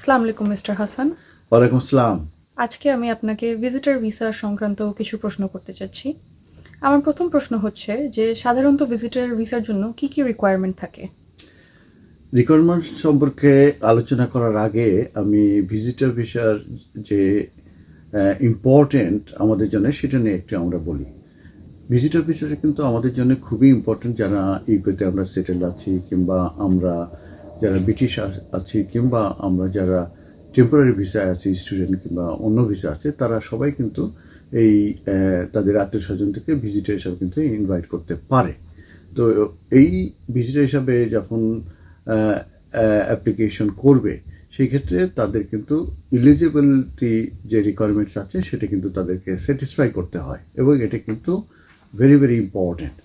আসসালামু আলাইকুম মিস্টার হাসান। ওয়ালাইকুম আসসালাম। আজকে আমি আপনাকে ভিজিটর ভিসা সংক্রান্ত কিছু প্রশ্ন করতে চাচ্ছি। আমার প্রথম প্রশ্ন হচ্ছে যে সাধারণত ভিজিটর ভিসার জন্য কি কি রিকোয়ারমেন্ট থাকে? রিকোয়ারমেন্ট সম্পর্কে আলোচনা করার আগে আমি ভিজিটর ভিসার যে ইম্পর্টেন্ট আমাদের জন্য সেটা নিয়ে একটু আমরা বলি। ভিজিটর ভিসাটা কিন্তু আমাদের জন্য খুবই ইম্পর্টেন্ট যারা ইউকেতে আমরা সেটেল আছি কিংবা আমরা যারা ব্রিটিশ আছি কিংবা আমরা যারা টেম্পোরারি ভিসায় আছি স্টুডেন্ট কিংবা অন্য ভিসা আছে, তারা সবাই কিন্তু এই তাদের আত্মীয় স্বজন থেকে ভিজিটার হিসাবে কিন্তু ইনভাইট করতে পারে। তো এই ভিজিটার হিসাবে যখন অ্যাপ্লিকেশন করবে, সেই ক্ষেত্রে তাদের কিন্তু ইলিজিবিলিটি যে রিকোয়ারমেন্টস আছে, সেটা কিন্তু তাদেরকে স্যাটিসফাই করতে হয় এবং এটা কিন্তু ভেরি ভেরি ইম্পর্ট্যান্ট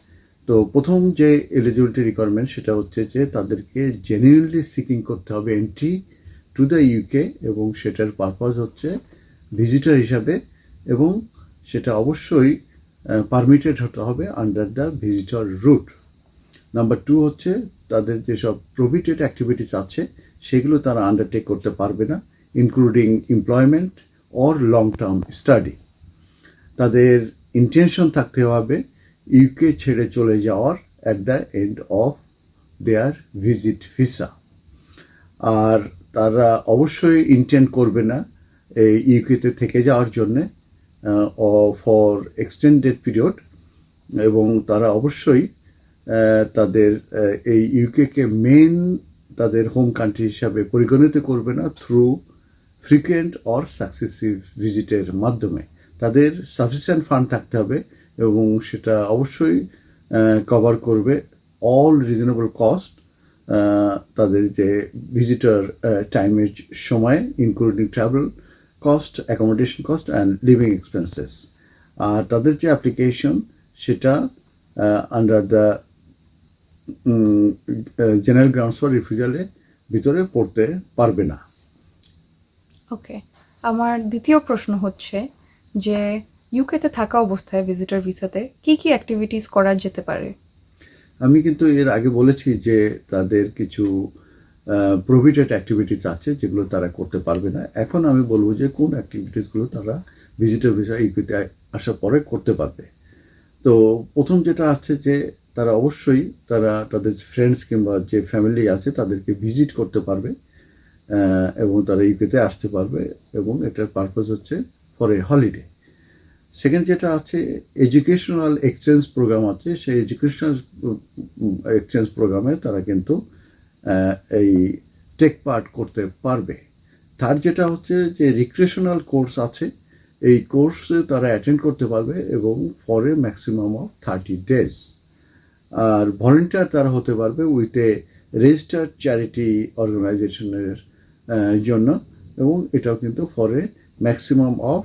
তো প্রথম যে এলিজিবিলিটি রিকোয়ারমেন্ট সেটা হচ্ছে যে তাদেরকে জেনুইনলি সিকিং করতে হবে এন্ট্রি টু দ্য ইউকে এবং সেটার পারপাস হচ্ছে ভিজিটার হিসাবে এবং সেটা অবশ্যই পারমিটেড হতে হবে under the visitor route number two হচ্ছে তাদের যেসব প্রভিটেড অ্যাক্টিভিটিস আছে, সেগুলো তারা আন্ডারটেক করতে পারবে না including employment or long term study তাদের ইন্টেনশন থাকতে হবে ইউকে ছেড়ে চলে যাওয়ার at the end of their visit visa আর তারা অবশ্যই ইন্টেন্ড করবে না এই ইউকেতে থেকে যাওয়ার জন্যে ফর এক্সটেন্ডেড পিরিয়ড এবং তারা অবশ্যই তাদের এই ইউকেকে মেন তাদের হোম কান্ট্রি হিসাবে পরিগণিত করবে না থ্রু ফ্রিকুয়েন্ট অর সাকসেসিভ ভিজিটের মাধ্যমে। তাদের সাফিসিয়েন্ট ফান্ড থাকতে হবে এবং সেটা অবশ্যই কভার করবে অল রিজনেবল কস্ট তাদের যে ভিজিটর টাইমের সময় including travel cost accommodation cost and living expenses আর তাদের যে অ্যাপ্লিকেশন সেটা under the general grounds for রিফিউজালে ভিতরে পড়তে পারবে না। ওকে আমার দ্বিতীয় প্রশ্ন হচ্ছে যে ইউকেতে থাকা অবস্থায় ভিজিটর ভিসাতে কি কি অ্যাক্টিভিটিস করা যেতে পারে? আমি কিন্তু এর আগে বলেছি যে তাদের কিছু প্রভিটেড অ্যাক্টিভিটিস আছে যেগুলো তারা করতে পারবে না। এখন আমি বলব যে কোন অ্যাক্টিভিটিসগুলো তারা ভিজিটর ভিসা ইউকেতে আসার পরে করতে পারবে। তো প্রথম যেটা আছে যে তারা অবশ্যই তারা তাদের ফ্রেন্ডস কিংবা যে ফ্যামিলি আছে তাদেরকে ভিজিট করতে পারবে এবং তারা ইউকেতে আসতে পারবে এবং এটার পারপাস হচ্ছে ফর এ হলিডে সেকেন্ড যেটা আছে এডুকেশনাল এক্সচেঞ্জ প্রোগ্রাম আছে, সেই এডুকেশনাল এক্সচেঞ্জ প্রোগ্রামে তারা কিন্তু এই টেক পার্ট করতে পারবে। থার্ড যেটা হচ্ছে যে রিক্রিয়েশনাল কোর্স আছে, এই কোর্সে তারা অ্যাটেন্ড করতে পারবে এবং for a maximum of thirty days R volunteer তারা হতে পারবে উইথ এ রেজিস্টার্ড চ্যারিটি অর্গানাইজেশনের জন্য এবং এটাও কিন্তু for a maximum of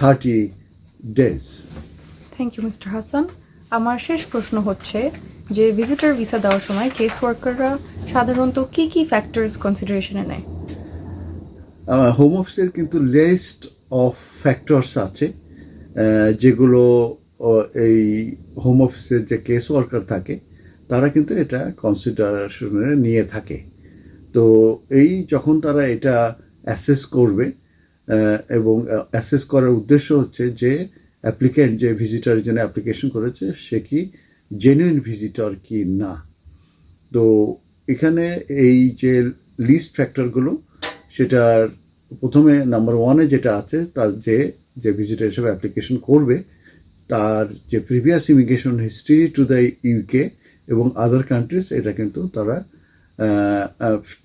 thirty days thank you mister Hasan আমার শেষ প্রশ্ন হচ্ছে যে ভিজিটর ভিসা দেওয়ার সময় কেস ওয়ার্কাররা সাধারণত কি কি ফ্যাক্টরস কনসিডারেশনে নেয়? হোম অফিসের কিন্তু লিস্ট অফ ফ্যাক্টরস আছে যেগুলো এই হোম অফিসের যে কেস ওয়ার্কার থাকে তারা কিন্তু এটা কনসিডারেশনে নিয়ে থাকে। তো এই যখন তারা এটা অ্যাসেস করবে এবং অ্যাসেস করার উদ্দেশ্য হচ্ছে যে অ্যাপ্লিকেন্ট যে ভিজিটারের জন্য অ্যাপ্লিকেশন করেছে, সে কি জেনুইন ভিজিটর কি না? তো এখানে এই যে লিস্ট ফ্যাক্টরগুলো সেটার প্রথমে নাম্বার ওয়ানে যেটা আছে, তার যে যে ভিজিটার হিসেবে অ্যাপ্লিকেশন করবে, তার যে previous immigration history to the UK এবং আদার কান্ট্রিজ এটা কিন্তু তারা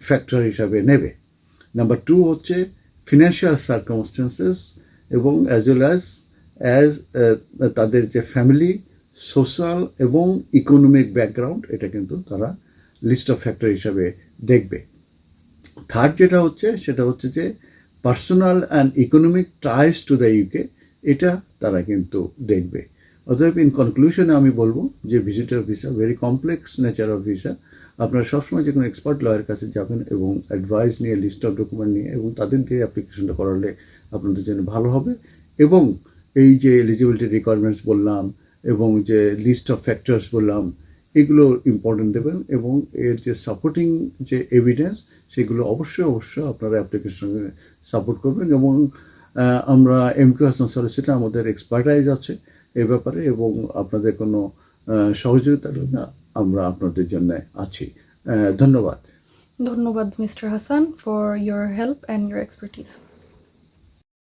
ফ্যাক্টর হিসাবে নেবে। নাম্বার টু হচ্ছে ফিনান্সিয়াল সার্কামস্টেন্সেস এবং অ্যাজ ওয়েল অ্যাজ অ্যাজ তাদের যে ফ্যামিলি সোশ্যাল এবং ইকোনমিক ব্যাকগ্রাউন্ড এটা কিন্তু তারা লিস্ট অফ ফ্যাক্টর হিসাবে দেখবে। থার্ড যেটা হচ্ছে, সেটা হচ্ছে যে personal and economic ties to the UK এটা তারা কিন্তু দেখবে। অতএব ইন কনক্লুশনে আমি বলব যে visitor visa very complex nature of visa আপনারা সবসময় যে কোনো এক্সপার্ট লয়ের কাছে যাবেন এবং অ্যাডভাইস নিয়ে লিস্ট অফ ডকুমেন্ট নিয়ে এবং তাদের দিয়ে অ্যাপ্লিকেশনটা করালে আপনাদের জন্য ভালো হবে এবং এই যে এলিজিবিলিটি রিকোয়ারমেন্টস বললাম এবং যে লিস্ট অফ ফ্যাক্টরস বললাম, এগুলো ইম্পর্টেন্ট দেবেন এবং এর যে সাপোর্টিং যে এভিডেন্স সেগুলো অবশ্যই অবশ্যই আপনারা অ্যাপ্লিকেশনে সাপোর্ট করবেন এবং আমরা এম কিউ হাসান সলিসিটার আমাদের এক্সপার্টাইজ আছে এ ব্যাপারে এবং আপনাদের কোনো সহযোগিতা জন্য আমরা আপনাদের জন্য আছি। ধন্যবাদ। ধন্যবাদ mister Hasan for your help and your expertise